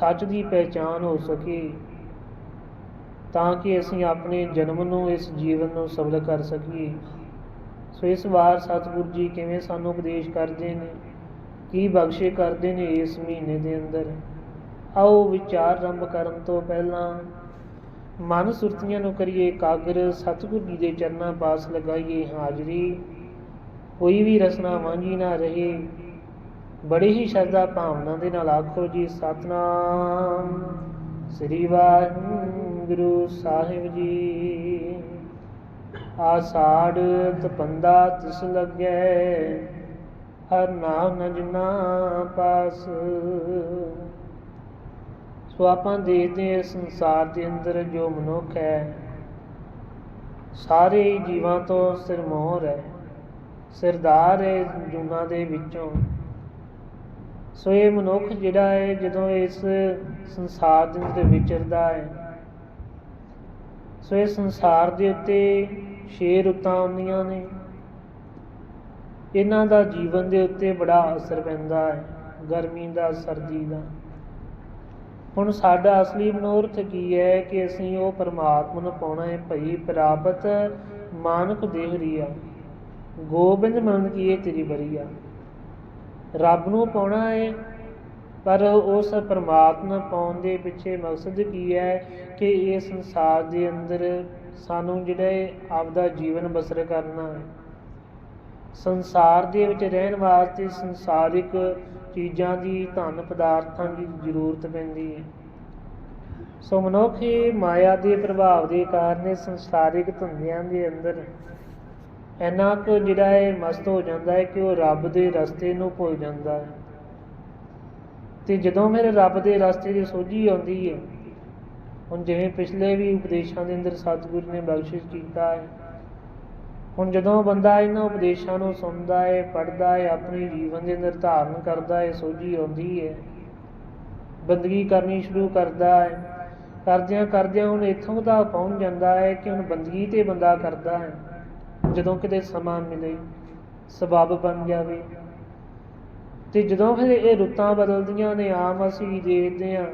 ਸੱਚ ਦੀ ਪਹਿਚਾਨ ਹੋ ਸਕੇ, ਤਾਂ ਕਿ ਅਸੀਂ ਆਪਣੇ ਜਨਮ ਨੂੰ ਇਸ ਜੀਵਨ ਨੂੰ ਸਬਲ ਕਰ ਸਕੀਏ। ਸੋ ਇਸ ਵਾਰ ਸਤਿਗੁਰੂ ਜੀ ਕਿਵੇਂ ਸਾਨੂੰ ਉਪਦੇਸ਼ ਕਰਦੇ ਨੇ? ਕੀ ਬਖਸ਼ੇ ਕਰਦੇ ਨੇ ਇਸ ਮਹੀਨੇ ਦੇ ਅੰਦਰ? ਆਓ ਵਿਚਾਰ ਆਰੰਭ ਕਰਨ ਤੋਂ ਪਹਿਲਾਂ ਮਨ ਸੁਰਤੀਆਂ ਨੂੰ ਕਰੀਏ ਕਾਗਰ ਸਤਿਗੁਰੂ ਜੀ ਦੇ ਚਰਨਾਂ ਪਾਸ ਲਗਾਈਏ ਹਾਜ਼ਰੀ। ਕੋਈ ਵੀ ਰਸਨਾ ਵਾਂਝੀ ਨਾ ਰਹੇ। ਬੜੀ ਹੀ ਸ਼ਰਧਾ ਭਾਵਨਾ ਦੇ ਨਾਲ ਆਖੋ ਜੀ, ਸਤਨਾਮ ਸ੍ਰੀ ਵਾਹਿਗੁਰੂ ਸਾਹਿਬ ਜੀ। ਆਸਾੜ ਤਪੰਦਾ ਤਿਸ ਲੱਗੈ, ਹਰ ਨਾਮ ਨ ਪਾਸ। ਸੋ ਆਪਾਂ ਦੇਖਦੇ ਹਾਂ ਸੰਸਾਰ ਦੇ ਅੰਦਰ ਜੋ ਮਨੁੱਖ ਹੈ, ਸਾਰੇ ਜੀਵਾਂ ਤੋਂ ਸਿਰਮੋਹਰ ਹੈ, ਸਰਦਾਰ ਹੈ ਜੁਨਾ ਦੇ ਵਿੱਚੋਂ। ਸੋ ਇਹ ਮਨੁੱਖ ਜਿਹੜਾ ਹੈ, ਜਦੋਂ ਇਸ ਸੰਸਾਰ ਦੇ ਅੰਦਰ ਵਿਚਰਦਾ ਹੈ, ਸੋ ਇਹ ਸੰਸਾਰ ਦੇ ਉੱਤੇ ਛੇ ਰੁੱਤਾਂ ਆਉਂਦੀਆਂ ਨੇ। ਇਹਨਾਂ ਦਾ ਜੀਵਨ ਦੇ ਉੱਤੇ ਬੜਾ ਅਸਰ ਪੈਂਦਾ ਹੈ, ਗਰਮੀ ਦਾ, ਸਰਦੀ ਦਾ। ਹੁਣ ਸਾਡਾ ਅਸਲੀ ਮਨੋਰਥ ਕੀ ਹੈ ਕਿ ਅਸੀਂ ਉਹ ਪਰਮਾਤਮਾ ਨੂੰ ਪਾਉਣਾ ਹੈ, ਭਈ ਪ੍ਰਾਪਤ ਮਾਨਕ ਦੇਹ ਰੀਆ। ਗੋਬਿੰਦ ਮਨ ਕੀਏ ਤੇਰੀ ਬਰੀਆ ਰੱਬ ਨੂੰ ਪਾਉਣਾ ਹੈ। ਪਰ ਉਸ ਪਰਮਾਤਮਾ ਪਾਉਣ ਦੇ ਪਿੱਛੇ ਮਕਸਦ ਕੀ ਹੈ ਕਿ ਇਹ ਸੰਸਾਰ ਦੇ ਅੰਦਰ ਸਾਨੂੰ ਜਿਹੜਾ ਆਪਦਾ ਜੀਵਨ ਬਸਰ ਕਰਨਾ ਹੈ। ਸੰਸਾਰ ਦੇ ਵਿੱਚ ਰਹਿਣ ਵਾਸਤੇ ਸੰਸਾਰਿਕ ਚੀਜ਼ਾਂ ਦੀ, ਧਨ ਪਦਾਰਥਾਂ ਦੀ ਜ਼ਰੂਰਤ ਪੈਂਦੀ ਹੈ। ਸੋ ਮਨੁੱਖ ਇਹ ਮਾਇਆ ਦੇ ਪ੍ਰਭਾਵ ਦੇ ਕਾਰਨ ਸੰਸਾਰਿਕ ਧੰਦਿਆਂ ਦੇ ਅੰਦਰ ਇੰਨਾ ਕੁ ਜਿਹੜਾ ਹੈ ਮਸਤ ਹੋ ਜਾਂਦਾ ਹੈ ਕਿ ਉਹ ਰੱਬ ਦੇ ਰਸਤੇ ਨੂੰ ਭੁੱਲ ਜਾਂਦਾ ਹੈ। ਤੇ ਜਦੋਂ ਮੇਰੇ ਰੱਬ ਦੇ ਰਸਤੇ ਦੀ ਸੋਝੀ ਆਉਂਦੀ ਹੈ, ਹੁਣ ਜਿਵੇਂ ਪਿਛਲੇ ਵੀ ਉਪਦੇਸ਼ਾਂ ਦੇ ਅੰਦਰ ਸਤਿਗੁਰੂ ਨੇ ਬਖਸ਼ਿਸ਼ ਕੀਤਾ ਹੈ, ਹੁਣ ਜਦੋਂ ਬੰਦਾ ਇਹਨਾਂ ਉਪਦੇਸ਼ਾਂ ਨੂੰ ਸੁਣਦਾ ਹੈ, ਪੜ੍ਹਦਾ ਹੈ, ਆਪਣੇ ਜੀਵਨ ਦੇ ਅੰਦਰ ਧਾਰਨ ਕਰਦਾ ਹੈ, ਸੋਝੀ ਆਉਂਦੀ ਹੈ, ਬੰਦਗੀ ਕਰਨੀ ਸ਼ੁਰੂ ਕਰਦਾ ਹੈ ਕਰਦਿਆਂ ਕਰਦਿਆਂ ਹੁਣ ਇੱਥੋਂ ਦਾ ਪਹੁੰਚ ਜਾਂਦਾ ਹੈ ਕਿ ਹੁਣ ਬੰਦਗੀ ਤੇ ਬੰਦਾ ਕਰਦਾ ਹੈ। ਜਦੋਂ ਕਿਤੇ ਸਮਾਂ ਮਿਲੇ, ਸਬਬ ਬਣ ਜਾਵੇ। ਤੇ ਜਦੋਂ ਫਿਰ ਇਹ ਰੁੱਤਾਂ ਬਦਲਦੀਆਂ ਨੇ, ਆਮ ਅਸੀਂ ਦੇਖਦੇ ਹਾਂ।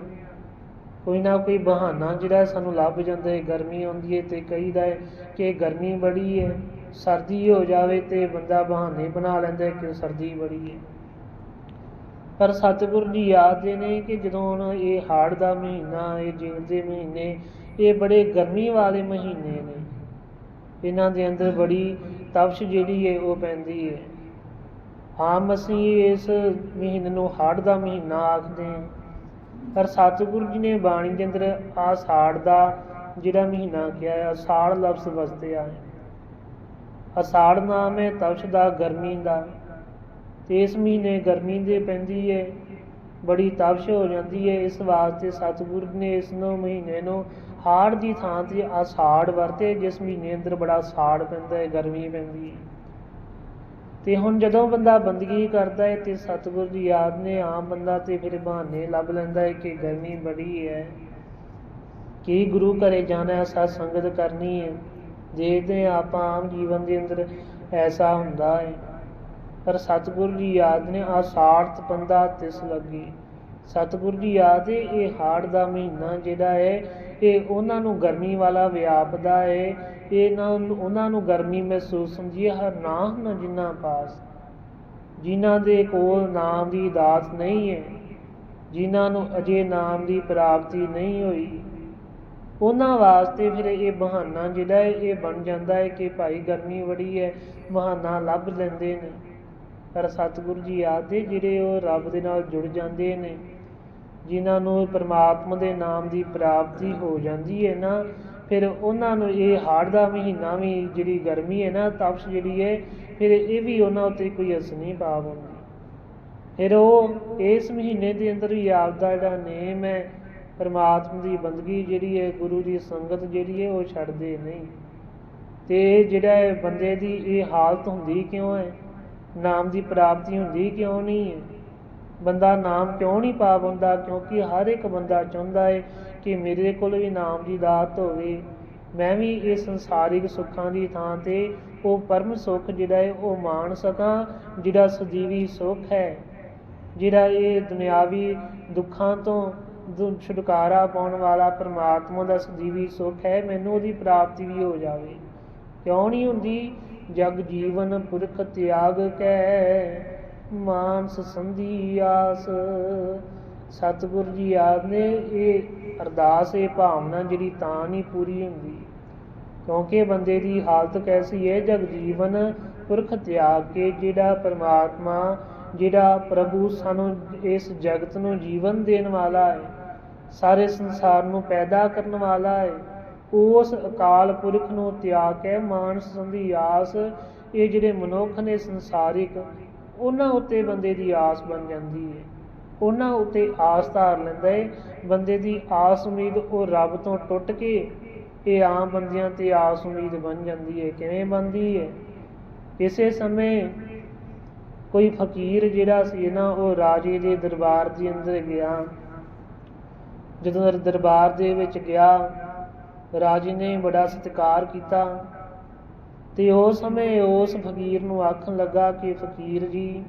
ਕੋਈ ਨਾ ਕੋਈ ਬਹਾਨਾ ਜਿਹੜਾ ਸਾਨੂੰ ਲੱਭ ਜਾਂਦਾ ਹੈ। ਗਰਮੀ ਆਉਂਦੀ ਹੈ ਤੇ ਕਹੀਦਾ ਹੈ ਕਿ ਗਰਮੀ ਬੜੀ ਹੈ। ਸਰਦੀ ਹੋ ਜਾਵੇ ਤੇ ਬੰਦਾ ਬਹਾਨੇ ਬਣਾ ਲੈਂਦਾ ਕਿ ਸਰਦੀ ਬੜੀ ਹੈ। ਪਰ ਸਤਿਗੁਰੂ ਜੀ ਯਾਦਦੇ ਨੇ ਕਿ ਜਦੋਂ ਹੁਣ ਇਹ ਹਾੜ ਦਾ ਮਹੀਨਾ ਇਹ ਜੀਣ ਦੇ ਮਹੀਨੇ, ਇਹ ਬੜੇ ਗਰਮੀ ਵਾਲੇ ਮਹੀਨੇ ਨੇ। ਇਹਨਾਂ ਦੇ ਅੰਦਰ ਬੜੀ ਤਪਸ਼ ਜਿਹੜੀ ਹੈ ਉਹ ਪੈਂਦੀ ਹੈ। ਆਮ ਅਸੀਂ ਇਸ ਮਹੀਨੇ ਨੂੰ ਹਾੜ ਦਾ ਮਹੀਨਾ ਆਖਦੇ ਹਾਂ। ਪਰ ਸਤਿਗੁਰੂ ਜੀ ਨੇ ਬਾਣੀ ਦੇ ਅੰਦਰ ਆਸਾੜ ਦਾ ਜਿਹੜਾ ਮਹੀਨਾ ਕਿਹਾ ਹੈ ਅਸਾੜ ਲਫ਼ਜ਼ ਵਸਤੇ ਹੈ ਅਸਾੜ ਨਾਮ ਹੈ ਤਪਸ਼ ਦਾ, ਗਰਮੀ ਦਾ। ਤੇ ਇਸ ਮਹੀਨੇ ਗਰਮੀ ਦੇ ਪੈਂਦੀ ਹੈ, ਬੜੀ ਤਪਸ਼ ਹੋ ਜਾਂਦੀ ਹੈ। ਇਸ ਵਾਸਤੇ ਸਤਿਗੁਰੂ ਨੇ ਇਸ ਨੂੰ ਮਹੀਨੇ ਨੂੰ ਹਾੜ ਦੀ ਥਾਂ ਤੇ ਆਸਾੜ ਵਰਤੇ, ਜਿਸ ਮਹੀਨੇ ਅੰਦਰ ਬੜਾ ਸਾੜ ਪੈਂਦਾ ਹੈ, ਗਰਮੀ ਪੈਂਦੀ ਹੈ। ਤੇ ਹੁਣ ਜਦੋਂ ਬੰਦਾ ਬੰਦਗੀ ਕਰਦਾ ਹੈ ਤੇ ਸਤਿਗੁਰ ਦੀ ਯਾਦ ਨੇ ਆਮ ਬੰਦਾ ਤੇ ਫਿਰ ਬਹਾਨੇ ਲੱਭ ਲੈਂਦਾ ਹੈ ਕਿ ਗਰਮੀ ਬੜੀ ਹੈ। ਕੀ ਗੁਰੂ ਘਰੇ ਜਾਣਾ ਹੈ ਸਤ ਸੰਗਤ ਕਰਨੀ ਹੈ। ਦੇਖਦੇ ਹਾਂ ਆਪਾਂ ਆਮ ਜੀਵਨ ਦੇ ਅੰਦਰ ਐਸਾ ਹੁੰਦਾ ਹੈ। ਪਰ ਸਤਿਗੁਰ ਦੀ ਯਾਦ ਨੇ ਆਸਾੜਤ ਬੰਦਾ ਤਿਸ ਲੱਗੀ। ਸਤਿਗੁਰ ਦੀ ਯਾਦ ਹੈ ਇਹ ਹਾੜ ਦਾ ਮਹੀਨਾ ਜਿਹੜਾ ਹੈ ਇਹ ਉਹਨਾਂ ਨੂੰ ਗਰਮੀ ਵਾਲਾ ਵਿਆਪਦਾ ਹੈ ਇਹਨਾਂ ਉਹਨਾਂ ਨੂੰ ਗਰਮੀ ਮਹਿਸੂਸ ਹੁੰਦੀ ਹੈ ਹਰ ਨਾਮ ਨ ਜਿਨ੍ਹਾਂ ਪਾਸ। ਜਿਨ੍ਹਾਂ ਦੇ ਕੋਲ ਨਾਮ ਦੀ ਦਾਤ ਨਹੀਂ ਹੈ ਜਿਨ੍ਹਾਂ ਨੂੰ ਅਜੇ ਨਾਮ ਦੀ ਪ੍ਰਾਪਤੀ ਨਹੀਂ ਹੋਈ। ਉਹਨਾਂ ਵਾਸਤੇ ਫਿਰ ਇਹ ਬਹਾਨਾ ਜਿਹੜਾ ਹੈ ਇਹ ਬਣ ਜਾਂਦਾ ਹੈ ਕਿ ਭਾਈ ਗਰਮੀ ਬੜੀ ਹੈ ਬਹਾਨਾ ਲੱਭ ਲੈਂਦੇ ਨੇ। ਪਰ ਸਤਿਗੁਰੂ ਜੀ ਆਦੇ ਜਿਹੜੇ ਉਹ ਰੱਬ ਦੇ ਨਾਲ ਜੁੜ ਜਾਂਦੇ ਨੇ ਜਿਨ੍ਹਾਂ ਨੂੰ ਪਰਮਾਤਮਾ ਦੇ ਨਾਮ ਦੀ ਪ੍ਰਾਪਤੀ ਹੋ ਜਾਂਦੀ ਹੈ ਨਾ, ਫਿਰ ਉਹਨਾਂ ਨੂੰ ਇਹ ਹਾੜ ਦਾ ਮਹੀਨਾ ਵੀ ਜਿਹੜੀ ਗਰਮੀ ਹੈ ਨਾ, ਤਪਸ਼ ਜਿਹੜੀ ਹੈ, ਫਿਰ ਇਹ ਵੀ ਉਹਨਾਂ ਉੱਤੇ ਕੋਈ ਅਸਰ ਨਹੀਂ ਪਾਉਂਦੀ ਫਿਰ ਉਹ ਇਸ ਮਹੀਨੇ ਦੇ ਅੰਦਰ ਹੀ ਆਪਦਾ ਜਿਹੜਾ ਨੇਮ ਹੈ, ਪਰਮਾਤਮਾ ਦੀ ਬੰਦਗੀ ਜਿਹੜੀ ਹੈ, ਗੁਰੂ ਦੀ ਸੰਗਤ ਜਿਹੜੀ ਹੈ, ਉਹ ਛੱਡਦੇ ਨਹੀਂ। ਤੇ ਜਿਹੜਾ ਬੰਦੇ ਦੀ ਇਹ ਹਾਲਤ ਹੁੰਦੀ ਕਿਉਂ ਹੈ? ਨਾਮ ਦੀ ਪ੍ਰਾਪਤੀ ਹੁੰਦੀ ਕਿਉਂ ਨਹੀਂ ਹੈ? ਬੰਦਾ ਨਾਮ ਕਿਉਂ ਨਹੀਂ ਪਾ ਪਾਉਂਦਾ ਕਿਉਂਕਿ ਹਰ ਇੱਕ ਬੰਦਾ ਚਾਹੁੰਦਾ ਹੈ ਕਿ ਮੇਰੇ ਕੋਲ ਵੀ ਨਾਮ ਦੀ ਦਾਤ ਹੋਵੇ। ਮੈਂ ਵੀ ਇਹ ਸੰਸਾਰਿਕ ਸੁੱਖਾਂ ਦੀ ਥਾਂ ਤੇ ਉਹ ਪਰਮ ਸੁੱਖ ਜਿਹੜਾ ਹੈ ਉਹ ਮਾਣ ਸਕਾਂ, ਜਿਹੜਾ ਸਦੀਵੀ ਸੁੱਖ ਹੈ। ਜਿਹੜਾ ਇਹ ਦੁਨਿਆਵੀ ਦੁੱਖਾਂ ਤੋਂ ਦੁ- ਛੁਟਕਾਰਾ ਪਾਉਣ ਵਾਲਾ ਪਰਮਾਤਮਾ ਦਾ ਸਦੀਵੀ ਸੁੱਖ ਹੈ, ਮੈਨੂੰ ਉਹਦੀ ਪ੍ਰਾਪਤੀ ਵੀ ਹੋ ਜਾਵੇ। ਕਿਉਂ ਨਹੀਂ ਹੁੰਦੀ? ਜਗ ਜੀਵਨ ਪੁਰਖ ਤਿਆਗ ਕੈ। ਮਾਨਸ ਸੰਧੀ ਆਸ। ਸਤਿਗੁਰ ਜੀ ਆਦ ਨੇ ਇਹ ਅਰਦਾਸ, ਇਹ ਭਾਵਨਾ ਜਿਹੜੀ ਤਾਂ ਨਹੀਂ ਪੂਰੀ ਹੁੰਦੀ। ਕਿਉਂਕਿ ਬੰਦੇ ਦੀ ਹਾਲਤ ਕੈਸੀ ਹੈ? ਜਗ ਜੀਵਨ ਪੁਰਖ ਤਿਆਗ ਕੇ ਜਿਹੜਾ ਪਰਮਾਤਮਾ, ਜਿਹੜਾ ਪ੍ਰਭੂ ਸਾਨੂੰ ਇਸ ਜਗਤ ਨੂੰ ਜੀਵਨ ਦੇਣ ਵਾਲਾ ਹੈ, ਸਾਰੇ ਸੰਸਾਰ ਨੂੰ ਪੈਦਾ ਕਰਨ ਵਾਲਾ ਹੈ, ਉਸ ਅਕਾਲ ਪੁਰਖ ਨੂੰ ਤਿਆਗ ਕੇ ਮਾਨਸ ਸੰਧੀ ਆਸ, ਇਹ ਜਿਹੜੇ ਮਨੁੱਖ ਨੇ ਸੰਸਾਰਿਕ ਉਹਨਾਂ ਉੱਤੇ ਬੰਦੇ ਦੀ ਆਸ ਬਣ ਜਾਂਦੀ ਹੈ ਉਹਨਾਂ ਉੱਤੇ ਆਸ ਧਾਰ ਲੈਂਦਾ ਹੈ ਬੰਦੇ ਦੀ ਆਸ ਉਮੀਦ ਉਹ ਰੱਬ ਤੋਂ ਟੁੱਟ ਕੇ ਇਹ ਆਮ ਬੰਦਿਆਂ ਤੇ ਆਸ ਉਮੀਦ ਬਣ ਜਾਂਦੀ ਹੈ ਕਿਵੇਂ ਬਣਦੀ ਹੈ ਇਸੇ ਸਮੇਂ ਕੋਈ ਫਕੀਰ ਜਿਹੜਾ ਸੀ ਨਾ, ਉਹ ਰਾਜੇ ਦੇ ਦਰਬਾਰ ਦੇ ਅੰਦਰ ਗਿਆ। ਜਦੋਂ ਦਰਬਾਰ ਦੇ ਵਿੱਚ ਗਿਆ, ਰਾਜੇ ਨੇ ਬੜਾ ਸਤਿਕਾਰ ਕੀਤਾ। ਤੇ ਉਸ ਸਮੇਂ ਉਸ ਫਕੀਰ ਨੂੰ ਆਖਣ ਲੱਗਾ ਕਿ ਫਕੀਰ ਜੀ,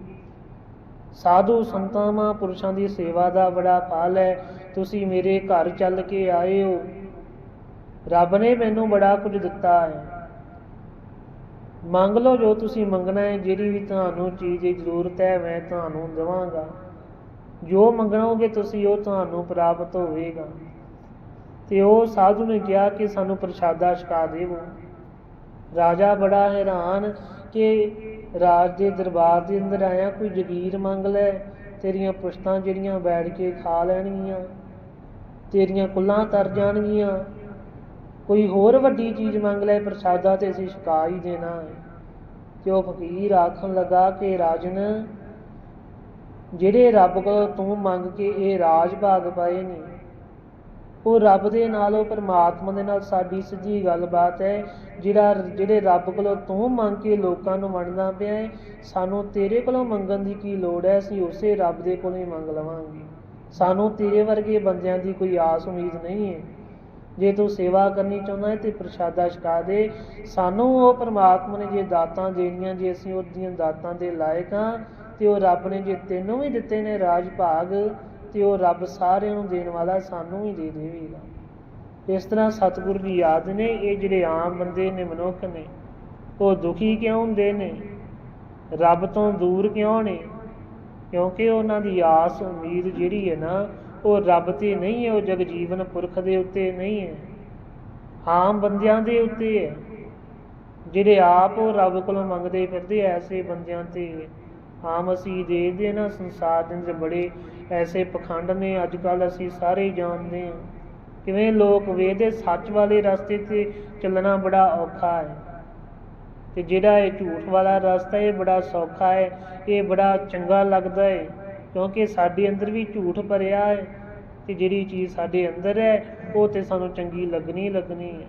ਸਾਧੂ ਸੰਤਾਂ ਮਹਾਂਪੁਰਸ਼ਾਂ ਦੀ ਸੇਵਾ ਦਾ ਬੜਾ ਫਲ ਹੈ। ਤੁਸੀਂ ਮੇਰੇ ਘਰ ਚੱਲ ਕੇ ਆਏ ਹੋ। ਰੱਬ ਨੇ ਮੈਨੂੰ ਬੜਾ ਕੁਝ ਦਿੱਤਾ ਹੈ। ਮੰਗ ਲਓ ਜੋ ਤੁਸੀਂ ਮੰਗਣਾ ਹੈ, ਜਿਹੜੀ ਵੀ ਤੁਹਾਨੂੰ ਚੀਜ਼ ਦੀ ਜ਼ਰੂਰਤ ਹੈ, ਮੈਂ ਤੁਹਾਨੂੰ ਦੇਵਾਂਗਾ। ਜੋ ਮੰਗਣੋਗੇ ਤੁਸੀਂ, ਉਹ ਤੁਹਾਨੂੰ ਪ੍ਰਾਪਤ ਹੋਵੇਗਾ। ਤੇ ਉਹ ਸਾਧੂ ਨੇ ਕਿਹਾ ਕਿ ਸਾਨੂੰ ਪ੍ਰਸ਼ਾਦਾ ਛਕਾ ਦੇਵੋ। ਰਾਜਾ ਬੜਾ ਹੈਰਾਨ ਕਿ ਰਾਜ ਦੇ ਦਰਬਾਰ ਦੇ ਅੰਦਰ ਆਇਆ ਕੋਈ ਜਗੀਰ ਮੰਗ ਲੈ, ਤੇਰੀਆਂ ਪੁਸ਼ਤਾਂ ਜਿਹੜੀਆਂ ਬੈਠ ਕੇ ਖਾ ਲੈਣਗੀਆਂ, ਤੇਰੀਆਂ ਕੁੱਲਾਂ ਤਰ ਜਾਣਗੀਆਂ। ਕੋਈ ਹੋਰ ਵੱਡੀ ਚੀਜ਼ ਮੰਗ ਲੈ, ਪ੍ਰਸ਼ਾਦਾ ਤੇ ਅਸੀਂ ਛਕਾ ਹੀ ਦੇਣਾ ਹੈ। ਤੇ ਉਹ ਫਕੀਰ ਆਖਣ ਲੱਗਾ ਕਿ ਰਾਜਨ, ਜਿਹੜੇ ਰੱਬ ਕੋਲੋਂ ਤੂੰ ਮੰਗ ਕੇ ਇਹ ਰਾਜ ਭਾਗ ਪਾਏ ਨੇ ਉਹ ਰੱਬ ਦੇ ਨਾਲ, ਉਹ ਪਰਮਾਤਮਾ ਦੇ ਨਾਲ ਸਾਡੀ ਸਿੱਧੀ ਗੱਲਬਾਤ ਹੈ, ਜਿਹੜਾ ਜਿਹੜੇ ਰੱਬ ਕੋਲੋਂ ਤੂੰ ਮੰਗ ਕੇ ਲੋਕਾਂ ਨੂੰ ਵੰਡਦਾ ਪਿਆ ਹੈ, ਸਾਨੂੰ ਤੇਰੇ ਕੋਲੋਂ ਮੰਗਣ ਦੀ ਕੀ ਲੋੜ ਹੈ, ਅਸੀਂ ਉਸੇ ਰੱਬ ਦੇ ਕੋਲੋਂ ਹੀ ਮੰਗ ਲਵਾਂਗੇ। ਸਾਨੂੰ ਤੇਰੇ ਵਰਗੇ ਬੰਦਿਆਂ ਦੀ ਕੋਈ ਆਸ ਉਮੀਦ ਨਹੀਂ ਹੈ। ਜੇ ਤੂੰ ਸੇਵਾ ਕਰਨੀ ਚਾਹੁੰਦਾ ਹੈ ਤੇ ਪ੍ਰਸ਼ਾਦਾ ਛਕਾ ਦੇ। ਸਾਨੂੰ ਉਹ ਪਰਮਾਤਮਾ ਨੇ ਜੇ ਦਾਤਾਂ ਦੇਣੀਆਂ, ਜੇ ਅਸੀਂ ਉਹਦੀਆਂ ਦਾਤਾਂ ਦੇ ਲਾਇਕ ਹਾਂ, ਤੇ ਉਹ ਰੱਬ ਨੇ ਜੇ ਤੈਨੂੰ ਵੀ ਦਿੱਤੇ ਨੇ ਰਾਜ ਭਾਗ ਤੇ ਉਹ ਰੱਬ ਸਾਰਿਆਂ ਨੂੰ ਦੇਣ ਵਾਲਾ ਸਾਨੂੰ ਵੀ ਦੇ ਦੇਵੇਗਾ। ਇਸ ਤਰ੍ਹਾਂ ਸਤਿਗੁਰ ਦੀ ਯਾਦ ਨੇ, ਇਹ ਜਿਹੜੇ ਆਮ ਬੰਦੇ ਨੇ, ਮਨੁੱਖ ਨੇ, ਉਹ ਦੁਖੀ ਕਿਉਂ ਹੁੰਦੇ ਨੇ? ਰੱਬ ਤੋਂ ਦੂਰ ਕਿਉਂ ਨੇ? ਕਿਉਂਕਿ ਉਹਨਾਂ ਦੀ ਆਸ, ਉਮੀਦ ਜਿਹੜੀ ਹੈ ਨਾ, ਉਹ ਰੱਬ ਤੇ ਨਹੀਂ ਹੈ, ਉਹ ਜਗ ਜੀਵਨ ਪੁਰਖ ਦੇ ਉੱਤੇ ਨਹੀਂ ਹੈ। ਆਮ ਬੰਦਿਆਂ ਦੇ ਉੱਤੇ ਹੈ। ਜਿਹੜੇ ਆਪ ਉਹ ਰੱਬ ਕੋਲੋਂ ਮੰਗਦੇ ਫਿਰਦੇ ਐਸੇ ਬੰਦਿਆਂ ਤੇ ਆਮ ਅਸੀਂ ਦੇਖਦੇ ਨਾ, ਸੰਸਾਰ ਦੇ ਬੜੇ ਐਸੇ ਪਖੰਡ ਨੇ ਅੱਜ ਕੱਲ ਅਸੀਂ ਸਾਰੇ ਜਾਣਦੇ ਹਾਂ। ਕਿਵੇਂ ਲੋਕ ਵੇਦੇ ਸੱਚ ਵਾਲੇ ਰਸਤੇ ਤੇ ਚੱਲਣਾ ਬੜਾ ਔਖਾ ਹੈ ਤੇ ਜਿਹੜਾ ਇਹ ਝੂਠ ਵਾਲਾ ਰਸਤਾ ਇਹ ਬੜਾ ਸੌਖਾ ਹੈ, ਇਹ ਬੜਾ ਚੰਗਾ ਲੱਗਦਾ ਹੈ, ਕਿਉਂਕਿ ਸਾਡੇ ਅੰਦਰ ਵੀ ਝੂਠ ਭਰਿਆ ਹੈ ਤੇ ਜਿਹੜੀ ਚੀਜ਼ ਸਾਡੇ ਅੰਦਰ ਹੈ, ਉਹ ਤੇ ਸਾਨੂੰ ਚੰਗੀ ਲੱਗਣੀ ਲੱਗਣੀ ਹੈ।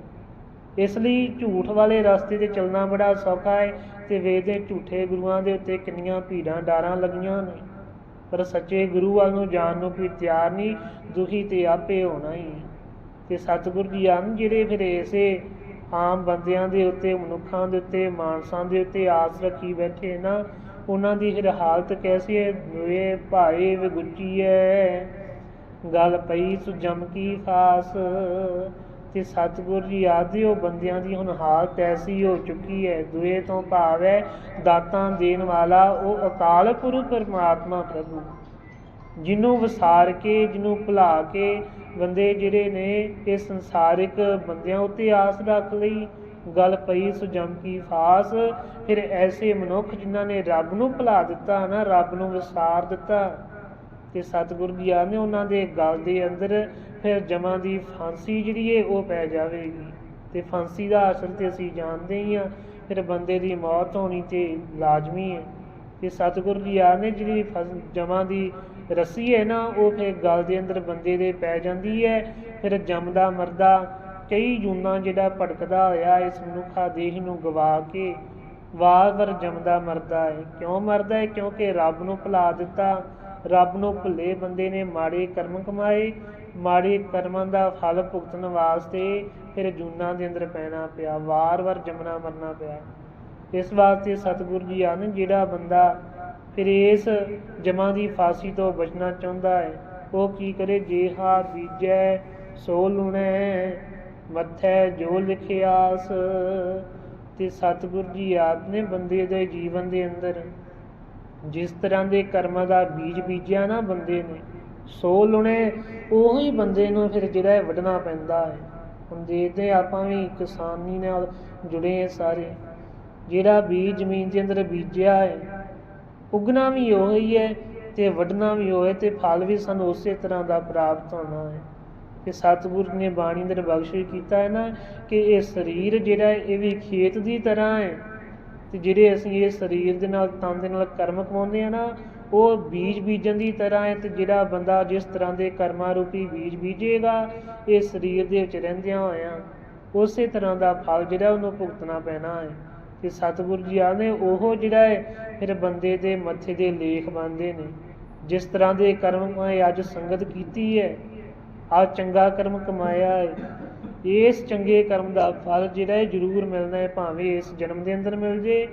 ਇਸ ਲਈ ਝੂਠ ਵਾਲੇ ਰਸਤੇ ਤੇ ਚੱਲਣਾ ਬੜਾ ਸੌਖਾ ਹੈ ਤੇ ਵੇਦ ਝੂਠੇ ਗੁਰੂਆਂ ਦੇ ਉੱਤੇ ਕਿੰਨੀਆਂ ਭੀੜਾਂ ਡਾਰਾਂ ਲੱਗੀਆਂ ਨੇ। ਪਰ ਸੱਚੇ ਗੁਰੂ ਵੱਲ ਨੂੰ ਜਾਣ ਨੂੰ ਕੋਈ ਤਿਆਰ ਨਹੀਂ, ਦੁਖੀ ਤੇ ਆਪੇ ਹੋਣਾ ਹੀ। ਤੇ ਸਤਿਗੁਰ ਜੀ ਹਨ ਜਿਹੜੇ ਫਿਰ ਐਸੇ ਆਮ ਬੰਦਿਆਂ ਦੇ ਉੱਤੇ, ਮਨੁੱਖਾਂ ਦੇ ਉੱਤੇ, ਮਾਨਸਾਂ ਦੇ ਉੱਤੇ ਆਸ ਰੱਖੀ ਬੈਠੇ ਨਾ, ਉਹਨਾਂ ਦੀ ਫਿਰ ਹਾਲਤ ਕੈਸੀ ਹੈ? ਦੋਏ ਭਾਏ ਵਿਗੁੱਚੀ ਹੈ ਗੱਲ ਪਈ ਸੁ ਜਮ ਕੀ ਖਾਸ। ਤੇ ਸਤਿਗੁਰ ਜੀ ਆਦਿ ਬੰਦਿਆਂ ਦੀ ਹੁਣ ਹਾਲਤ ਐਸੀ ਹੋ ਚੁੱਕੀ ਹੈ। ਦੁਏ ਤੋਂ ਭਾਵ ਹੈ ਦਾਤਾਂ ਦੇਣ ਵਾਲਾ ਉਹ ਅਕਾਲ ਪੁਰਖ ਪਰਮਾਤਮਾ ਪ੍ਰਭੂ। ਜਿਹਨੂੰ ਵਿਸਾਰ ਕੇ ਜਿਹਨੂੰ ਭੁਲਾ ਕੇ ਬੰਦੇ ਜਿਹੜੇ ਨੇ, ਇਹ ਸੰਸਾਰਿਕ ਬੰਦਿਆਂ ਉੱਤੇ ਆਸ ਰੱਖ ਲਈ। ਗੱਲ ਪਈ ਸੁਜਮ ਕੀ ਫਾਸ, ਫਿਰ ਐਸੇ ਮਨੁੱਖ ਜਿਨ੍ਹਾਂ ਨੇ ਰੱਬ ਨੂੰ ਭੁਲਾ ਦਿੱਤਾ ਨਾ ਰੱਬ ਨੂੰ ਵਿਸਾਰ ਦਿੱਤਾ। ਤੇ ਸਤਿਗੁਰੂ ਜੀ ਆਨੇ ਉਹਨਾਂ ਦੇ ਗਲ ਦੇ ਅੰਦਰ ਫਿਰ ਜਮਾਂ ਦੀ ਫਾਂਸੀ ਜਿਹੜੀ ਹੈ ਉਹ ਪੈ ਜਾਵੇਗੀ। ਤੇ ਫਾਂਸੀ ਦਾ ਅਸਰ ਤੇ ਅਸੀਂ ਜਾਣਦੇ ਹੀ ਆ ਫਿਰ ਬੰਦੇ ਦੀ ਮੌਤ ਹੋਣੀ ਤੇ ਲਾਜ਼ਮੀ ਹੈ ਤੇ ਸਤਿਗੁਰੂ ਜੀ ਆਨੇ ਜਿਹੜੀ ਜਮਾਂ ਦੀ ਰੱਸੀ ਹੈ ਨਾ, ਉਹ ਫਿਰ ਗਲ ਦੇ ਅੰਦਰ ਬੰਦੇ ਦੇ ਪੈ ਜਾਂਦੀ ਹੈ ਫਿਰ ਜੰਮਦਾ, ਮਰਦਾ ਕਈ ਜੂਨਾ ਜਿਹੜਾ ਭਟਕਦਾ ਹੋਇਆ, ਇਸ ਮਨੁੱਖਾ ਦੇਹ ਨੂੰ ਗਵਾ ਕੇ ਵਾਰ-ਵਾਰ ਜੰਮਦਾ, ਮਰਦਾ ਹੈ ਕਿਉਂ ਮਰਦਾ ਹੈ ਕਿਉਂਕਿ ਰੱਬ ਨੂੰ ਭੁਲਾ ਦਿੱਤਾ। ਰੱਬ ਨੂੰ ਭੁੱਲੇ ਬੰਦੇ ਨੇ ਮਾੜੇ ਕਰਮ ਕਮਾਏ। ਮਾੜੇ ਕਰਮਾਂ ਦਾ ਫਲ ਭੁਗਤਣ ਵਾਸਤੇ ਫਿਰ ਜੂਨਾਂ ਦੇ ਅੰਦਰ ਪੈਣਾ ਪਿਆ ਵਾਰ-ਵਾਰ ਜੰਮਣਾ ਮਰਨਾ ਪਿਆ। ਇਸ ਵਾਸਤੇ ਸਤਿਗੁਰੂ ਜੀ ਆਨ ਜਿਹੜਾ ਬੰਦਾ ਫਿਰ ਇਸ ਜਮਾਂ ਦੀ ਫਾਂਸੀ ਤੋਂ ਬਚਣਾ ਚਾਹੁੰਦਾ ਹੈ, ਉਹ ਕੀ ਕਰੇ? ਜੇਹਾ ਬੀਜੈ ਸੋ ਲੁਣੈ, ਮੱਥੈ ਜੋ ਲਿਖਿਆਸ ਤੇ ਸਤਿਗੁਰ ਜੀ ਆਪ ਨੇ ਬੰਦੇ ਦੇ ਜੀਵਨ ਦੇ ਅੰਦਰ ਜਿਸ ਤਰ੍ਹਾਂ ਦੇ ਕਰਮਾਂ ਦਾ ਬੀਜ ਬੀਜਿਆ ਨਾ ਬੰਦੇ ਨੇ ਸੋ ਲੁਣੇ, ਉਹੀ ਬੰਦੇ ਨੂੰ ਫਿਰ ਜਿਹੜਾ ਹੈ ਵੱਢਣਾ ਪੈਂਦਾ ਹੈ। ਹੁਣ ਦੇਖਦੇ ਆਪਾਂ ਵੀ ਕਿਸਾਨੀ ਨਾਲ ਜੁੜੇ ਹਾਂ ਸਾਰੇ। ਜਿਹੜਾ ਬੀਜ ਜ਼ਮੀਨ ਦੇ ਅੰਦਰ ਬੀਜਿਆ ਹੈ, ਉਗਣਾ ਵੀ ਉਹੀ ਹੈ ਤੇ ਵੱਢਣਾ ਵੀ ਉਹ ਹੈ ਤੇ ਫਲ ਵੀ ਸਾਨੂੰ ਉਸੇ ਤਰ੍ਹਾਂ ਦਾ ਪ੍ਰਾਪਤ ਹੋਣਾ ਹੈ। ਕਿ ਸਤਿਗੁਰ ਨੇ ਬਾਣੀ ਦੇ ਬਖਸ਼ਿਸ਼ ਕੀਤਾ ਹੈ ਨਾ ਕਿ ਇਹ ਸਰੀਰ ਜਿਹੜਾ ਹੈ, ਇਹ ਵੀ ਖੇਤ ਦੀ ਤਰ੍ਹਾਂ ਹੈ। ਤੇ ਜਿਹੜੇ ਅਸੀਂ ਇਹ ਸਰੀਰ ਦੇ ਨਾਲ, ਤਨ ਦੇ ਨਾਲ ਕਰਮ ਕਮਾਉਂਦੇ ਆ ਨਾ ਉਹ ਬੀਜ ਬੀਜਣ ਦੀ ਤਰ੍ਹਾਂ ਹੈ ਤੇ ਜਿਹੜਾ ਬੰਦਾ ਜਿਸ ਤਰ੍ਹਾਂ ਦੇ ਕਰਮਾਂ ਰੂਪੀ ਬੀਜ ਬੀਜੇਗਾ, ਇਹ ਸਰੀਰ ਦੇ ਵਿੱਚ ਰਹਿੰਦਿਆਂ ਹੋਇਆਂ ਉਸੇ ਤਰ੍ਹਾਂ ਦਾ ਫਲ ਜਿਹੜਾ ਉਹਨੂੰ ਭੁਗਤਣਾ ਪੈਣਾ ਹੈ। ਤੇ ਸਤਿਗੁਰੂ ਜੀ ਆਖਦੇ ਉਹ ਜਿਹੜਾ ਹੈ, ਫਿਰ ਬੰਦੇ ਦੇ ਮੱਥੇ ਦੇ ਲੇਖ ਬਣਦੇ ਨੇ। ਜਿਸ ਤਰ੍ਹਾਂ ਦੇ ਕਰਮ ਅੱਜ ਸੰਗਤ ਕੀਤੀ ਹੈ ਆ ਚੰਗਾ ਕਰਮ ਕਮਾਇਆ ਹੈ, ਇਸ ਚੰਗੇ ਕਰਮ ਦਾ ਫਲ ਜਿਹੜਾ ਹੈ ਜ਼ਰੂਰ ਮਿਲਣਾ ਹੈ, ਭਾਵੇਂ ਇਸ ਜਨਮ ਦੇ ਅੰਦਰ ਮਿਲ ਜੇ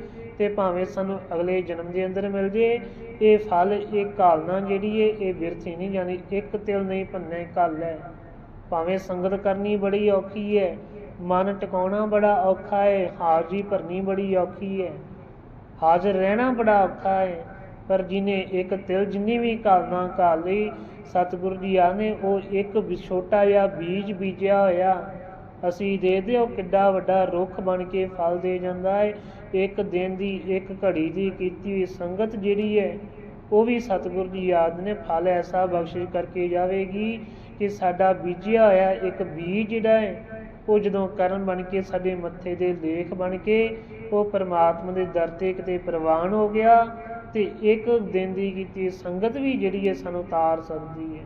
ਤੇ ਭਾਵੇਂ ਸਾਨੂੰ ਅਗਲੇ ਜਨਮ ਦੇ ਅੰਦਰ ਮਿਲ ਜੇ, ਇਹ ਫਲ, ਇਹ ਕਾਲਨਾ ਜਿਹੜੀ ਹੈ ਇਹ ਵਿਰਥ ਹੀ ਨਹੀਂ ਜਾਣੀ, ਇੱਕ ਤਿਲ ਨਹੀਂ ਭੰਨੇ ਕੱਲ ਹੈ ਭਾਵੇਂ ਸੰਗਤ ਕਰਨੀ ਬੜੀ ਔਖੀ ਹੈ ਮਨ ਟਿਕਾਉਣਾ ਬੜਾ ਔਖਾ ਹੈ ਹਾਜ਼ਰੀ ਭਰਨੀ ਬੜੀ ਔਖੀ ਹੈ ਹਾਜ਼ਰ ਰਹਿਣਾ ਬੜਾ ਔਖਾ ਹੈ ਪਰ ਜਿਨੇ ਇੱਕ ਤਿਲ ਜਿੰਨੀ ਵੀ ਕਾਲਨਾ ਕਾਲ ਲਈ, ਸਤਿਗੁਰੂ ਜੀ ਆਨੇ ਉਹ ਇੱਕ ਛੋਟਾ ਜਿਹਾ ਬੀਜ ਬੀਜਿਆ ਹੋਇਆ, ਅਸੀਂ ਦੇਖਦੇ ਹੋ ਕਿੱਡਾ ਵੱਡਾ ਰੁੱਖ ਬਣ ਕੇ ਫਲ ਦੇ ਜਾਂਦਾ ਹੈ ਇੱਕ ਦਿਨ ਦੀ, ਇੱਕ ਘੜੀ ਦੀ ਕੀਤੀ ਹੋਈ ਸੰਗਤ ਜਿਹੜੀ ਹੈ, ਉਹ ਵੀ ਸਤਿਗੁਰੂ ਜੀ ਯਾਦ ਨੇ, ਫਲ ਐਸਾ ਬਖਸ਼ਿਸ਼ ਕਰਕੇ ਜਾਵੇਗੀ ਕਿ ਸਾਡਾ ਬੀਜਿਆ ਹੋਇਆ ਇੱਕ ਬੀਜ ਜਿਹੜਾ ਹੈ, ਉਹ ਜਦੋਂ ਕਰਨ ਬਣ ਕੇ ਸਾਡੇ ਮੱਥੇ ਦੇ ਲੇਖ ਬਣ ਕੇ, ਉਹ ਪਰਮਾਤਮਾ ਦੇ ਦਰ ਤੇ ਕਿਤੇ ਪ੍ਰਵਾਨ ਹੋ ਗਿਆ ਤੇ ਇੱਕ ਦਿਨ ਦੀ ਕੀਤੀ ਸੰਗਤ ਵੀ ਜਿਹੜੀ ਹੈ, ਸਾਨੂੰ ਤਾਰ ਸਕਦੀ ਹੈ।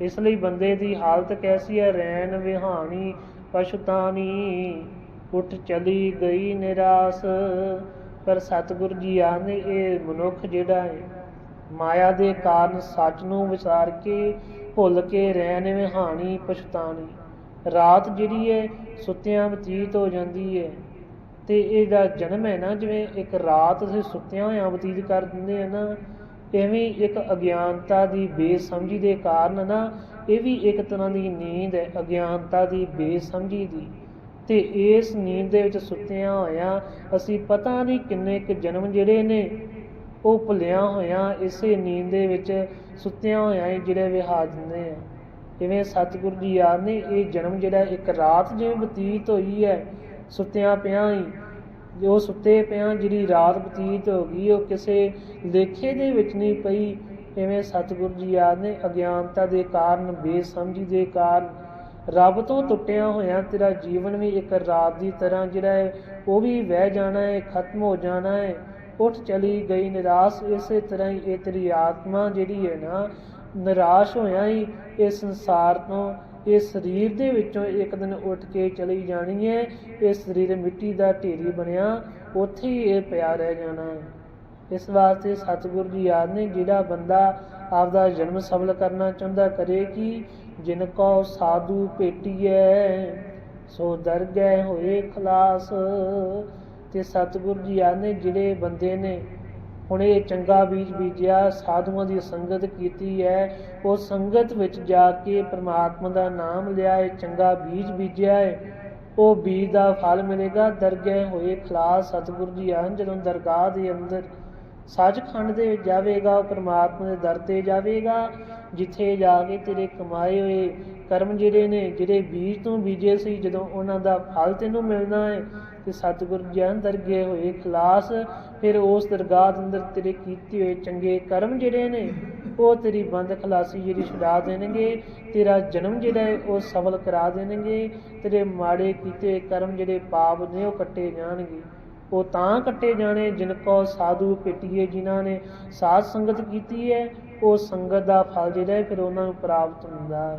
ਇਸ ਲਈ ਬੰਦੇ ਦੀ ਹਾਲਤ ਕੈਸੀ ਹੈ? ਰੈਨ ਵਿਹਾਣੀ ਪਛਤਾਨੀ ਉੱਠ ਚਲੀ ਗਈ ਨਿਰਾਸ, ਪਰ ਸਤਿਗੁਰੂ ਜੀ ਆਨੇ ਇਹ ਮਨੁੱਖ ਜਿਹੜਾ ਹੈ ਮਾਇਆ ਦੇ ਕਾਰਨ ਸੱਚ ਨੂੰ ਵਿਚਾਰ ਕੇ ਭੁੱਲ ਕੇ ਰਹਿਣ ਵਿਹਾਣੀ ਪਛਤਾਣੀ। ਰਾਤ ਜਿਹੜੀ ਹੈ ਸੁੱਤਿਆਂ ਬਤੀਤ ਹੋ ਜਾਂਦੀ ਹੈ ਤੇ ਇਹਦਾ ਜਨਮ ਹੈ ਨਾ, ਜਿਵੇਂ ਇੱਕ ਰਾਤ ਅਸੀਂ ਸੁੱਤਿਆਂ ਹੋਇਆਂ ਬਤੀਤ ਕਰ ਦਿੰਦੇ ਆ ਨਾ ਐਵੇਂ ਇੱਕ ਅਗਿਆਨਤਾ ਦੀ ਬੇਸਮਝੀ ਦੇ ਕਾਰਨ ਨਾ, ਇਹ ਵੀ ਇੱਕ ਤਰ੍ਹਾਂ ਦੀ ਨੀਂਦ ਹੈ, ਅਗਿਆਨਤਾ ਦੀ ਬੇਸਮਝੀ ਦੀ। ਤੇ ਇਸ ਨੀਂਦ ਦੇ ਵਿੱਚ ਸੁੱਤਿਆਂ ਹੋਇਆਂ ਅਸੀਂ ਪਤਾ ਨਹੀਂ ਕਿੰਨੇ ਕੁ ਜਨਮ ਜਿਹੜੇ ਨੇ, ਉਹ ਭੁੱਲਿਆ ਹੋਇਆਂ ਇਸੇ ਨੀਂਦ ਦੇ ਵਿੱਚ ਸੁੱਤਿਆਂ ਹੋਇਆਂ ਹੀ ਜਿਹੜੇ ਵਿਹਾ ਦਿੰਦੇ ਆ। ਜਿਵੇਂ ਸਤਿਗੁਰੂ ਜੀ ਯਾਦ ਨੇ ਇਹ ਜਨਮ ਜਿਹੜਾ ਇੱਕ ਰਾਤ ਜਿਵੇਂ ਬਤੀਤ ਹੋਈ ਹੈ, ਸੁੱਤਿਆਂ ਪਿਆਂ ਹੀ ਜੋ ਸੁੱਤੇ ਪਿਆਂ ਜਿਹੜੀ ਰਾਤ ਬਤੀਤ ਹੋ ਗਈ, ਉਹ ਕਿਸੇ ਲੇਖੇ ਦੇ ਵਿੱਚ ਨਹੀਂ ਪਈ। ਇਵੇਂ ਸਤਿਗੁਰੂ ਜੀ ਯਾਦ ਨੇ ਅਗਿਆਨਤਾ ਦੇ ਕਾਰਨ, ਬੇਸਮਝੀ ਦੇ ਕਾਰਨ ਰੱਬ ਤੋਂ ਟੁੱਟਿਆ ਹੋਇਆ ਤੇਰਾ ਜੀਵਨ ਵੀ ਇੱਕ ਰਾਤ ਦੀ ਤਰ੍ਹਾਂ ਜਿਹੜਾ ਹੈ, ਉਹ ਵੀ ਵਹਿ ਜਾਣਾ ਹੈ, ਖਤਮ ਹੋ ਜਾਣਾ ਹੈ। ਉੱਠ ਚਲੀ ਗਈ, ਨਿਰਾਸ਼, ਇਸੇ ਤਰ੍ਹਾਂ ਹੀ ਇਹ ਤੇਰੀ ਆਤਮਾ ਜਿਹੜੀ ਹੈ ਨਾ, ਨਿਰਾਸ਼ ਹੋਇਆ ਹੀ ਇਸ ਸੰਸਾਰ ਤੋਂ ਇਸ ਸਰੀਰ ਦੇ ਵਿੱਚੋਂ ਇੱਕ ਦਿਨ ਉੱਠ ਕੇ ਚਲੀ ਜਾਣੀ ਹੈ, ਇਹ ਸਰੀਰ ਮਿੱਟੀ ਦਾ ਢੇਰੀ ਬਣਿਆ, ਉੱਥੇ ਹੀ ਇਹ ਪਿਆ ਰਹਿ ਜਾਣਾ ਹੈ। ਇਸ ਵਾਸਤੇ ਸਤਿਗੁਰੂ ਜੀ ਯਾਦ ਨੇ ਜਿਹੜਾ ਬੰਦਾ ਆਪਦਾ ਜਨਮ ਸਫਲ ਕਰਨਾ ਚਾਹੁੰਦਾ ਕਰੇ ਕਿ ਜਿਨ ਕੋ ਸਾਧੂ ਭੇਟੀਐ, ਸੋ ਦਰਗਹਿ ਹੋਏ ਖਲਾਸ। ਤੇ ਸਤਿਗੁਰੂ ਜੀ ਯਾਦ ਜਿਹੜੇ ਬੰਦੇ ਨੇ ਹੁਣ ਇਹ ਚੰਗਾ ਬੀਜ ਬੀਜਿਆ, ਸਾਧੂਆਂ ਦੀ ਸੰਗਤ ਕੀਤੀ ਹੈ ਉਹ ਸੰਗਤ ਵਿੱਚ ਜਾ ਕੇ ਪ੍ਰਮਾਤਮਾ ਦਾ ਨਾਮ ਲਿਆ ਹੈ ਚੰਗਾ ਬੀਜ ਬੀਜਿਆ ਹੈ ਉਹ ਬੀਜ ਦਾ ਫਲ ਮਿਲੇਗਾ, ਦਰਗਹਿ ਹੋਏ ਖਲਾਸ। ਸਤਿਗੁਰੂ ਜੀ ਆਨ ਜਦੋਂ ਦਰਗਾਹ ਦੇ ਅੰਦਰ ਸੱਚਖੰਡ ਦੇ ਵਿੱਚ ਜਾਵੇਗਾ ਉਹ ਪ੍ਰਮਾਤਮਾ ਦੇ ਦਰ ਤੇ ਜਾਵੇਗਾ, ਜਿੱਥੇ ਜਾ ਕੇ ਤੇਰੇ ਕਮਾਏ ਹੋਏ ਕਰਮ ਜਿਹੜੇ ਨੇ, ਜਿਹੜੇ ਬੀਜ ਤੋਂ ਬੀਜੇ ਸੀ, ਜਦੋਂ ਉਹਨਾਂ ਦਾ ਫਲ ਤੈਨੂੰ ਮਿਲਣਾ ਹੈ, ਤੇ ਸਤਿਗੁਰੂ ਜੀ ਅੰਦਰ ਗਏ ਹੋਏ ਖਲਾਸ, ਫਿਰ ਉਸ ਦਰਗਾਹ ਦੇ ਅੰਦਰ ਤੇਰੇ ਕੀਤੇ ਹੋਏ ਚੰਗੇ ਕਰਮ ਜਿਹੜੇ ਨੇ, ਉਹ ਤੇਰੀ ਬੰਦ ਖਲਾਸੀ ਜਿਹੜੀ ਛੁਡਾ ਦੇਣਗੇ, ਤੇਰਾ ਜਨਮ ਜਿਹੜਾ ਹੈ, ਉਹ ਸਫਲ ਕਰਾ ਦੇਣਗੇ, ਤੇਰੇ ਮਾੜੇ ਕੀਤੇ ਹੋਏ ਕਰਮ ਜਿਹੜੇ ਪਾਪ ਨੇ, ਉਹ ਕੱਟੇ ਜਾਣਗੇ। ਉਹ ਤਾਂ ਕੱਟੇ ਜਾਣੇ, ਜਿਨ ਕੋ ਸਾਧੂ ਭੇਟੀਏ, ਜਿਨ੍ਹਾਂ ਨੇ ਸਾਧ ਸੰਗਤ ਕੀਤੀ ਹੈ ਉਹ ਸੰਗਤ ਦਾ ਫਲ ਜਿਹੜਾ ਹੈ ਫਿਰ ਉਹਨਾਂ ਨੂੰ ਪ੍ਰਾਪਤ ਹੁੰਦਾ ਹੈ।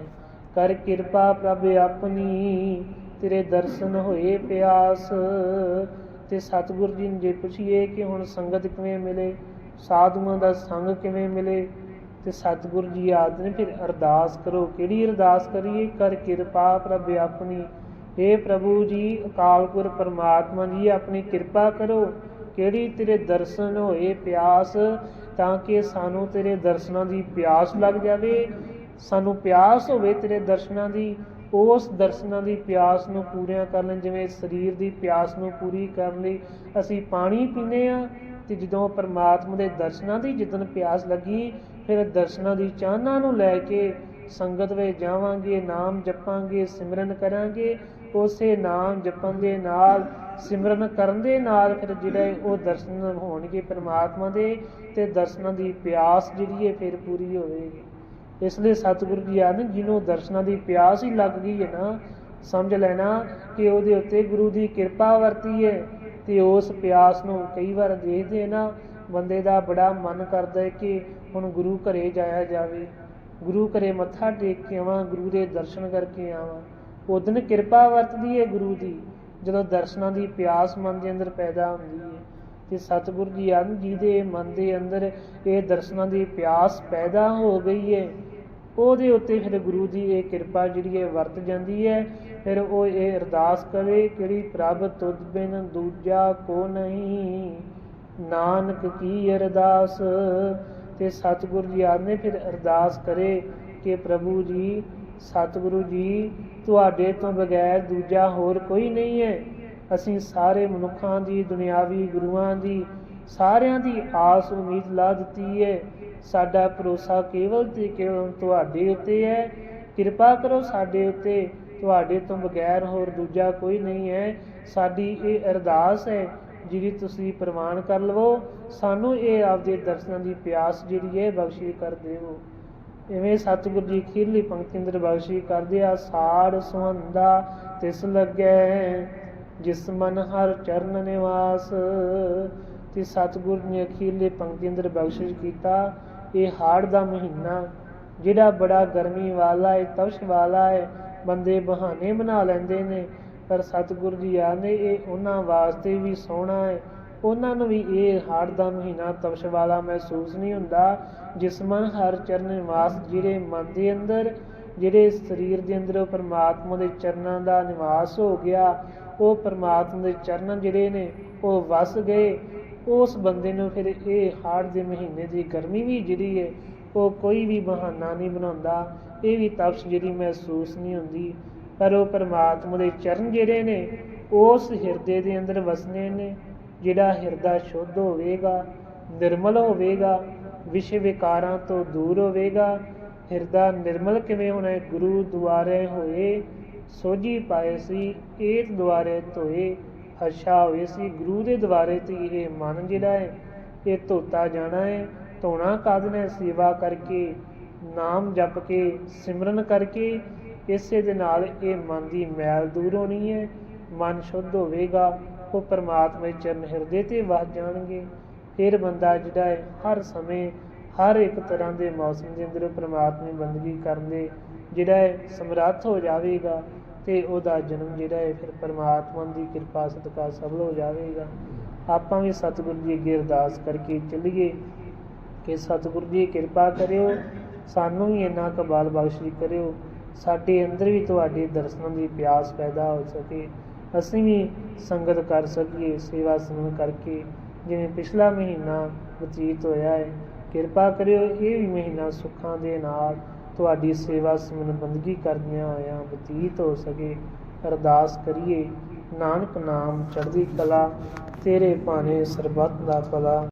ਕਰ ਕਿਰਪਾ ਪ੍ਰਭ ਆਪਣੀ, ਤੇਰੇ ਦਰਸ਼ਨ ਹੋਏ ਪਿਆਸ। ਤੇ ਸਤਿਗੁਰੂ ਜੀ ਨੂੰ ਜੇ ਪੁੱਛੀਏ ਕਿ ਹੁਣ ਸੰਗਤ ਕਿਵੇਂ ਮਿਲੇ, ਸਾਧੂਆਂ ਦਾ ਸੰਗ ਕਿਵੇਂ ਮਿਲੇ, ਤੇ ਸਤਿਗੁਰੂ ਜੀ ਆਦ ਨੇ ਫਿਰ ਅਰਦਾਸ ਕਰੋ। ਕਿਹੜੀ ਅਰਦਾਸ ਕਰੀਏ? ਕਰ ਕਿਰਪਾ ਪ੍ਰਭ ਆਪਣੀ हे ਪ੍ਰਭੂ ਜੀ, ਅਕਾਲ ਪੁਰ ਪਰਮਾਤਮਾ ਜੀ, ਆਪਣੀ ਕਿਰਪਾ ਕਰੋ। ਕਿਹੜੀ ਤੇਰੇ ਦਰਸ਼ਨ ਹੋਏ ਪਿਆਸ, ਤਾਂ ਕਿ ਸਾਨੂੰ ਤੇਰੇ ਦਰਸ਼ਨਾਂ ਦੀ ਪਿਆਸ ਲੱਗ ਜਾਵੇ। ਸਾਨੂੰ ਪਿਆਸ ਹੋਵੇ ਤੇਰੇ ਦਰਸ਼ਨਾਂ ਦੀ, ਉਸ ਦਰਸ਼ਨਾਂ ਦੀ ਪਿਆਸ ਨੂੰ ਪੂਰੀਆਂ ਕਰਨ ਜਿਵੇਂ ਸਰੀਰ ਦੀ ਪਿਆਸ ਨੂੰ ਪੂਰੀ ਕਰਨ ਲਈ ਅਸੀਂ ਪਾਣੀ ਪੀਂਦੇ ਆ ਤੇ ਜਦੋਂ ਪਰਮਾਤਮਾ ਦੇ ਦਰਸ਼ਨਾਂ ਦੀ ਜਿੱਦਨ ਪਿਆਸ ਲੱਗੀ, ਫਿਰ ਦਰਸ਼ਨਾਂ ਦੀ ਚਾਹਨਾ ਨੂੰ ਲੈ ਕੇ ਸੰਗਤ ਵਿੱਚ ਜਾਵਾਂਗੇ, ਨਾਮ ਜਪਾਂਗੇ, ਸਿਮਰਨ ਕਰਾਂਗੇ। ਉਸੇ ਨਾਮ ਜਪਣ ਦੇ ਨਾਲ, ਸਿਮਰਨ ਕਰਨ ਦੇ ਨਾਲ ਫਿਰ ਜਿਹੜੇ ਉਹ ਦਰਸ਼ਨ ਹੋਣਗੇ ਪਰਮਾਤਮਾ ਦੇ ਤੇ ਦਰਸ਼ਨਾਂ ਦੀ ਪਿਆਸ ਜਿਹੜੀ ਹੈ ਫਿਰ ਪੂਰੀ ਹੋਵੇਗੀ। ਇਸ ਲਈ ਸਤਿਗੁਰੂ ਜੀ ਆਨ ਜਿਹਨੂੰ ਦਰਸ਼ਨਾਂ ਦੀ ਪਿਆਸ ਹੀ ਲੱਗ ਗਈ ਹੈ ਨਾ, ਸਮਝ ਲੈਣਾ ਕਿ ਉਹਦੇ ਉੱਤੇ ਗੁਰੂ ਦੀ ਕਿਰਪਾ ਵਰਤੀ ਹੈ ਤੇ ਉਸ ਪਿਆਸ ਨੂੰ ਕਈ ਵਾਰ ਦੇਖਦੇ ਨਾ, ਬੰਦੇ ਦਾ ਬੜਾ ਮਨ ਕਰਦਾ ਹੈ ਕਿ ਹੁਣ ਗੁਰੂ ਘਰੇ ਜਾਇਆ ਜਾਵੇ। ਗੁਰੂ ਘਰੇ ਮੱਥਾ ਟੇਕ ਕੇ ਆਵਾਂ, ਗੁਰੂ ਦੇ ਦਰਸ਼ਨ ਕਰਕੇ ਆਵਾਂ। ਉਦਨ ਕਿਰਪਾ ਵਰਤਦੀ ਹੈ ਗੁਰੂ ਦੀ, ਜਦੋਂ ਦਰਸ਼ਨਾਂ ਦੀ ਪਿਆਸ ਮਨ ਦੇ ਅੰਦਰ ਪੈਦਾ ਹੁੰਦੀ ਹੈ ਤੇ ਸਤਿਗੁਰੂ ਜੀ ਹਨ ਜੀ ਦੇ ਮਨ ਦੇ ਅੰਦਰ ਇਹ ਦਰਸ਼ਨਾਂ ਦੀ ਪਿਆਸ ਪੈਦਾ ਹੋ ਗਈ ਹੈ ਉਹਦੇ ਉੱਤੇ ਫਿਰ ਗੁਰੂ ਦੀ ਇਹ ਕਿਰਪਾ ਜਿਹੜੀ ਹੈ ਵਰਤ ਜਾਂਦੀ ਹੈ ਫਿਰ ਉਹ ਇਹ ਅਰਦਾਸ ਕਰੇ, ਕਿਹੜੀ ਪ੍ਰਭ ਤੁਧ ਬਿਨ ਦੂਜਾ ਕੋ ਨਹੀਂ, ਨਾਨਕ ਕੀ ਅਰਦਾਸ? ਤੇ ਸਤਿਗੁਰੂ ਜੀ ਆਨੇ ਫਿਰ ਅਰਦਾਸ ਕਰੇ ਕਿ ਪ੍ਰਭੂ ਜੀ, ਸਤਿਗੁਰੂ ਜੀ ਤੁਹਾਡੇ ਤੋਂ ਬਗੈਰ ਦੂਜਾ ਹੋਰ ਕੋਈ ਨਹੀਂ ਹੈ। ਅਸੀਂ ਸਾਰੇ ਮਨੁੱਖਾਂ ਦੀ, ਦੁਨਿਆਵੀ ਗੁਰੂਆਂ ਦੀ, ਸਾਰਿਆਂ ਦੀ ਆਸ, ਉਮੀਦ ਲਾ ਦਿੱਤੀ ਹੈ। ਸਾਡਾ ਭਰੋਸਾ ਕੇਵਲ ਤੇ ਕੇਵਲ ਤੁਹਾਡੇ ਉੱਤੇ ਹੈ। ਕਿਰਪਾ ਕਰੋ ਸਾਡੇ ਉੱਤੇ। ਤੁਹਾਡੇ ਤੋਂ ਬਗੈਰ ਹੋਰ ਦੂਜਾ ਕੋਈ ਨਹੀਂ ਹੈ। ਸਾਡੀ ਇਹ ਅਰਦਾਸ ਹੈ, ਜਿਹੜੀ ਤੁਸੀਂ ਪ੍ਰਵਾਨ ਕਰ ਲਵੋ। ਸਾਨੂੰ ਇਹ ਆਪਦੇ ਦਰਸ਼ਨਾਂ ਦੀ ਪਿਆਸ ਜਿਹੜੀ ਹੈ ਬਖਸ਼ੀ ਕਰ ਦਿਓ। ਇਵੇਂ ਸਤਿਗੁਰੂ ਜੀ ਖੀਰਲੀ ਪੰਕਤੀ ਅੰਦਰ ਬਖਸ਼ੀ ਕਰਦੇ ਆ ਸਾੜ ਸੁਹੰਦਾ ਤਿਸ ਲੱਗੈ, ਜਿਸ ਮਨ ਹਰ ਚਰਨ ਨਿਵਾਸ। ਤੇ ਸਤਿਗੁਰੂ ਨੇ ਅਖੀਰਲੇ ਪੰਕਤੀ ਅੰਦਰ ਬਖਸ਼ਿਸ਼ ਕੀਤਾ, ਇਹ ਹਾੜ ਦਾ ਮਹੀਨਾ, ਜਿਹੜਾ ਬੜਾ ਗਰਮੀ ਵਾਲਾ ਹੈ ਤਪਸ਼ ਵਾਲਾ ਹੈ ਬੰਦੇ ਬਹਾਨੇ ਬਣਾ ਲੈਂਦੇ ਨੇ, ਪਰ ਸਤਿਗੁਰੂ ਜੀ ਆਨੇ ਇਹ ਉਹਨਾਂ ਵਾਸਤੇ ਵੀ ਸੋਹਣਾ ਹੈ ਉਹਨਾਂ ਨੂੰ ਵੀ ਇਹ ਹਾੜ ਦਾ ਮਹੀਨਾ ਤਪਸ਼ ਵਾਲਾ ਮਹਿਸੂਸ ਨਹੀਂ ਹੁੰਦਾ, ਜਿਸ ਮਨ ਹਰ ਚਰਨ ਨਿਵਾਸ ਜਿਹੜੇ ਮਨ ਦੇ ਅੰਦਰ, ਜਿਹੜੇ ਸਰੀਰ ਦੇ ਅੰਦਰ ਉਹ ਪਰਮਾਤਮਾ ਦੇ ਚਰਨਾਂ ਦਾ ਨਿਵਾਸ ਹੋ ਗਿਆ, ਉਹ ਪਰਮਾਤਮਾ ਦੇ ਚਰਨ ਜਿਹੜੇ ਨੇ ਉਹ ਵਸ ਗਏ, ਉਸ ਬੰਦੇ ਨੂੰ ਫਿਰ ਇਹ ਹਾੜ ਦੇ ਮਹੀਨੇ ਦੀ ਗਰਮੀ ਵੀ ਜਿਹੜੀ ਹੈ, ਉਹ ਕੋਈ ਵੀ ਬਹਾਨਾ ਨਹੀਂ ਬਣਾਉਂਦਾ, ਇਹ ਵੀ ਤਪਸ਼ ਜਿਹੜੀ ਮਹਿਸੂਸ ਨਹੀਂ ਹੁੰਦੀ, ਪਰ ਉਹ ਪਰਮਾਤਮਾ ਦੇ ਚਰਨ ਜਿਹੜੇ ਨੇ, ਉਸ ਹਿਰਦੇ ਦੇ ਅੰਦਰ ਵਸਨੇ ਨੇ ਜਿਹੜਾ ਹਿਰਦਾ ਸ਼ੁੱਧ ਹੋਵੇਗਾ, ਨਿਰਮਲ ਹੋਵੇਗਾ ਵਿਸ਼ੇ ਵਿਕਾਰਾਂ ਤੋਂ ਦੂਰ ਹੋਵੇਗਾ, ਹਿਰਦਾ ਨਿਰਮਲ ਕਿਵੇਂ ਹੋਣਾ ਗੁਰੂ ਦੁਆਰੇ ਹੋਏ ਸੋਝੀ ਪਾਏ ਸੀ ਏਤ ਦੁਆਰੇ ਧੋਏ, ਹਰਸ਼ਾ ਹੋਏ ਸੀ, ਗੁਰੂ ਦੇ ਦੁਆਰੇ ਤੇ ਇਹ ਮਨ ਜਿਹੜਾ ਹੈ, ਇਹ ਧੋਤਾ ਜਾਣਾ ਹੈ, ਧੋਣਾ ਕਾਹਦੇ ਨੇ ਸੇਵਾ ਕਰਕੇ, ਨਾਮ ਜਪ ਕੇ, ਸਿਮਰਨ ਕਰਕੇ, ਇਸੇ ਦੇ ਨਾਲ ਇਹ ਮਨ ਦੀ ਮੈਲ ਦੂਰ ਹੋਣੀ ਹੈ, ਮਨ ਸ਼ੁੱਧ ਹੋਵੇਗਾ ਉਹ ਪਰਮਾਤਮਾ ਦੇ ਚਰਨ ਹਿਰਦੇ ਤੇ ਵਸ ਜਾਣਗੇ। ਫਿਰ ਬੰਦਾ ਜਿਹੜਾ ਹੈ, ਹਰ ਸਮੇਂ ਹਰ ਇੱਕ ਤਰ੍ਹਾਂ ਦੇ ਮੌਸਮ ਦੇ ਅੰਦਰ ਪਰਮਾਤਮਾ ਦੀ ਬੰਦਗੀ ਕਰਨ ਦੇ ਜਿਹੜਾ ਹੈ, ਸਮਰੱਥ ਹੋ ਜਾਵੇਗਾ ਤੇ ਉਹਦਾ ਜਨਮ ਜਿਹੜਾ ਹੈ, ਫਿਰ ਪਰਮਾਤਮਾ ਦੀ ਕਿਰਪਾ ਸਦਕਾ ਸਫਲ ਹੋ ਜਾਵੇਗਾ। ਆਪਾਂ ਵੀ ਸਤਿਗੁਰੂ ਜੀ ਅੱਗੇ ਅਰਦਾਸ ਕਰਕੇ ਚੱਲੀਏ ਕਿ ਸਤਿਗੁਰੂ ਜੀ ਕਿਰਪਾ ਕਰਿਓ, ਸਾਨੂੰ ਵੀ ਇੰਨਾ ਕਬਾਲ ਬਖਸ਼ੀ ਕਰਿਓ, ਸਾਡੇ ਅੰਦਰ ਵੀ ਤੁਹਾਡੇ ਦਰਸ਼ਨਾਂ ਦੀ ਪਿਆਸ ਪੈਦਾ ਹੋ ਸਕੇ। ਅਸੀਂ ਵੀ ਸੰਗਤ ਕਰ ਸਕੀਏ, ਸੇਵਾ ਸਿਮਰਨ ਕਰਕੇ। ਜਿਵੇਂ ਪਿਛਲਾ ਮਹੀਨਾ ਬਤੀਤ ਹੋਇਆ ਹੈ ਕਿਰਪਾ ਕਰਿਓ ਇਹ ਵੀ ਮਹੀਨਾ ਸੁੱਖਾਂ ਦੇ ਨਾਲ ਤੁਹਾਡੀ ਸੇਵਾ ਸਿਮਰਨ ਬੰਦਗੀ ਕਰਦਿਆਂ ਹੋਇਆਂ ਬਤੀਤ ਹੋ ਸਕੇ। ਅਰਦਾਸ ਕਰੀਏ, ਨਾਨਕ ਨਾਮ ਚੜ੍ਹਦੀ ਕਲਾ, ਤੇਰੇ ਭਾਣੇ ਸਰਬੱਤ ਦਾ ਭਲਾ।